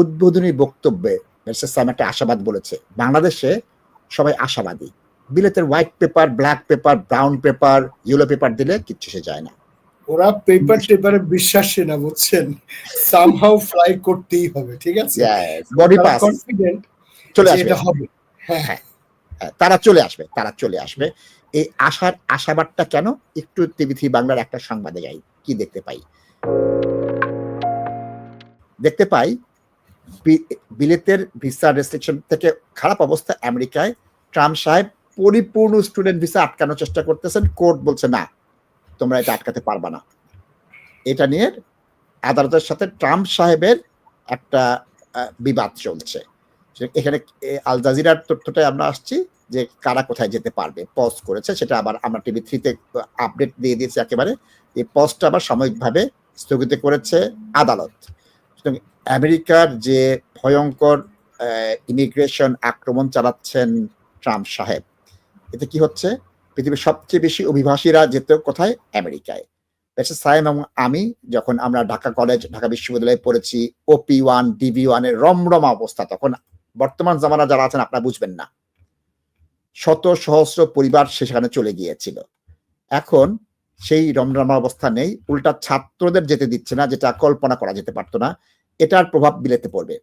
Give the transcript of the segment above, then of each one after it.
উদ্বোধনী বক্তব্যে সাইম একটা আশাবাদ বলেছে বাংলাদেশে সবাই আশাবাদী। বিলেতের white paper black paper brown paper yellow paper দিলে কিচ্ছু সে যায় না। ওরা পেপার টেপারে বিশ্বাসী না বুঝছেন? সামহাউ ফ্লাই করতেই হবে ঠিক আছে? বডি পাস কনফিডেন্ট চলে আসবে। হবে। হ্যাঁ। হ্যাঁ, তারা চলে আসবে তারা চলে আসবে। এই আশার আশাবাদটা কেন? একটু টিভি থ্রি বাংলার একটা সংবাদে যাই কি দেখতে পাই? দেখতে পাই বিলেতের ভিসা রেস্ট্রিকশন থেকে খারাপ অবস্থা আমেরিকায়। ট্রাম্প সাহেব পরিপূর্ণ স্টুডেন্ট ভিসা আটকানোর চেষ্টা করতেছেন কোর্ট বলছে না, তোমরা এটা আটকাতে পারবা না। এটা নিয়ে আদালতের সাথে ট্রাম্প সাহেবের একটা বিবাদ চলছে। এখানে আল জাজিরার তথ্যটাই আমরা আসছি যে কারা কোথায় যেতে পারবে। পজ করেছে, সেটা আবার আমরা টিভি থ্রিতে আপডেট দিয়ে দিয়েছি একেবারে। এই পজটা আবার সাময়িকভাবে স্থগিত করেছে আদালত। আমেরিকার যে ভয়ঙ্কর ইমিগ্রেশন আক্রমণ চালাচ্ছেন ট্রাম্প সাহেব, এতে কি হচ্ছে? পৃথিবীর সবচেয়ে বেশি অভিবাসীরা যেত কোথায়? আমেরিকায়। সাইম এবং আমি যখন আমরা ঢাকা কলেজ, ঢাকা বিশ্ববিদ্যালয়ে পড়েছি ওপি ওয়ান ডিবি ওয়ানের রমরমা অবস্থা, তখন বর্তমান জামানা যারা আছেন আপনারা বুঝবেন না। শত সহস্র পরিবার সেখানে চলে গিয়েছিল। এখন সেই রমরমা অবস্থা নেই, উল্টা ছাত্রদের যেতে দিচ্ছে না, যেটা কল্পনা করা যেতে পারতো না। এটার প্রভাব বিলেতে পড়বে।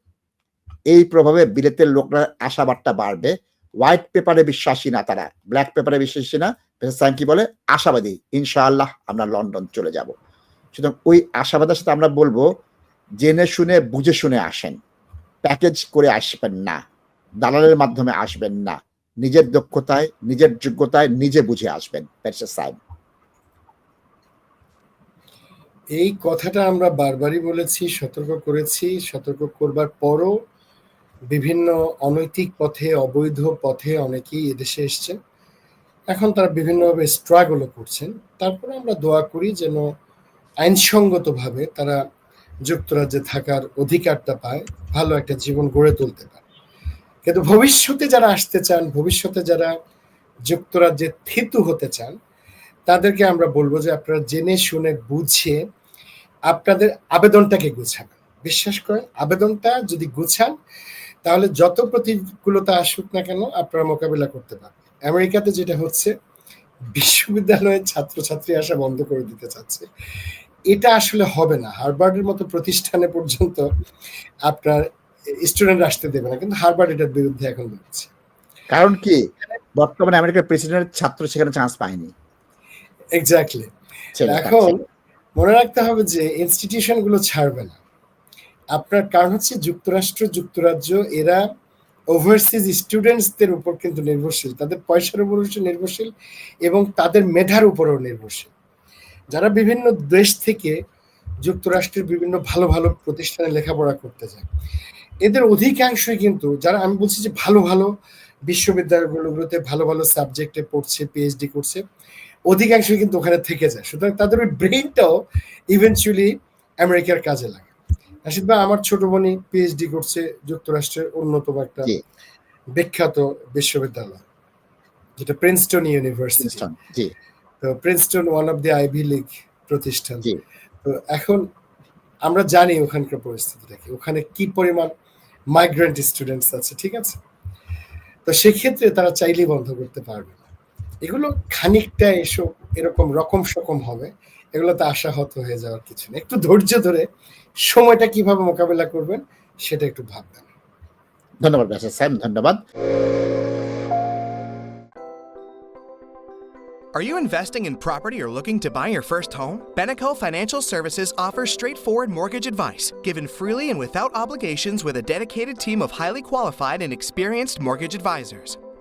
এই প্রভাবে বিলেতের লোকরা আশাবাদটা বাড়বে। হোয়াইট পেপারে বিশ্বাসী না তারা ব্ল্যাক পেপারে বিশ্বাসী না। কি বলে? আশাবাদী, ইনশাআল্লাহ আমরা লন্ডন চলে যাব। সুতরাং ওই আশাবাদের সাথে আমরা বলব, জেনে শুনে, বুঝে শুনে আসেন। প্যাকেজ করে আসবেন না। দালালের মাধ্যমে আসবেন না। নিজের দক্ষতায়, নিজের যোগ্যতায় নিজে বুঝে আসবেন ব্যারিস্টার সাহেব এই কথাটা আমরা বারবারই বলেছি, সতর্ক করেছি। সতর্ক করবার পরও বিভিন্ন অনৈতিক পথে, অবৈধ পথে অনেকেই এদেশে এসছেন। এখন তারা বিভিন্নভাবে স্ট্রাগলও করছেন। তারপরে আমরা দোয়া করি যেন আইনসঙ্গতভাবে তারা যুক্তরাজ্যে থাকার অধিকারটা পায়, ভালো একটা জীবন গড়ে তুলতে পারে। কিন্তু ভবিষ্যতে যারা আসতে চান, ভবিষ্যতে যারা যুক্তরাজ্যে থিতু হতে চান, তাদেরকে আমরা বলব যে আপনারা জেনে শুনে বুঝে আপনাদের আবেদনটাকে গুছাবেন বিশ্বাস করে আবেদনটা যদি গুছান তাহলে যত প্রতিকূলতা আসুক না কেন আপনারা মোকাবিলা করতে পারবেন। আমেরিকাতে যেটা হচ্ছে বিশ্ববিদ্যালয়ের ছাত্রছাত্রী আসা বন্ধ করে দিতে চাচ্ছে। এটা আসলে হবে না। হার্ভার্ডের মতো প্রতিষ্ঠানে পর্যন্ত আপনার স্টুডেন্ট আসতে দেবে না কিন্তু হার্ভার্ড এটার বিরুদ্ধে এখন বলছে। কারণ কি? বর্তমানে আমেরিকার প্রেসিডেন্টের ছাত্র সেখানে চান্স পায়নি। এক্স্যাক্টলি এখন মনে রাখতে হবে যে ইনস্টিটিউশনগুলো ছাড়বে না। আপনার কারণ হচ্ছে যুক্তরাষ্ট্র, যুক্তরাজ্য, এরা ওভারসিজ স্টুডেন্টসদের উপর কিন্তু নির্ভরশীল। তাদের পয়সার উপর নির্ভরশীল এবং তাদের মেধার উপরও নির্ভরশীল। যারা বিভিন্ন দেশ থেকে যুক্তরাষ্ট্রের বিভিন্ন ভালো ভালো প্রতিষ্ঠানে লেখাপড়া করতে যায়। এদের অধিকাংশই কিন্তু, যারা আমি বলছি যে ভালো ভালো বিশ্ববিদ্যালয়গুলোতে ভালো ভালো সাবজেক্টে পড়ছে পিএইচডি করছে অধিকাংশ কিন্তু ওখানে থেকে যায়। সুতরাং তাদের ওই ব্রেইনটাও ইভেনচুয়ালি আমেরিকার কাজে লাগে। রাশিদ ভাই আমার ছোট বোনই পিএইচডি করছে যুক্তরাষ্ট্রের অন্যতম একটা বিখ্যাত বিশ্ববিদ্যালয় যেটা প্রিন্সটন ইউনিভার্সিটি তো Princeton one of the Ivy League প্রতিষ্ঠান। তো এখন আমরা জানি ওখানকার পরিস্থিতিটা কি ওখানে কি পরিমাণ মাইগ্রেন্ট স্টুডেন্টস আছে ঠিক আছে? তো সেক্ষেত্রে তারা চাইলেই বন্ধ করতে পারবে না। এগুলো খানিকটা এসব এরকম রকম সকম হবে এগুলোতে আশাহত হয়ে যাওয়ার কিছু নেই একটু ধৈর্য ধরে সময়টা কিভাবে মোকাবেলা করবেন সেটা একটু ভাববেন ধন্যবাদ ব্যারিস্টার সাহেব ধন্যবাদ Are you investing in property or looking to buy your first home? Beneco Financial Services offers straightforward mortgage advice, given freely and without obligations with a dedicated team of highly qualified and experienced mortgage advisors.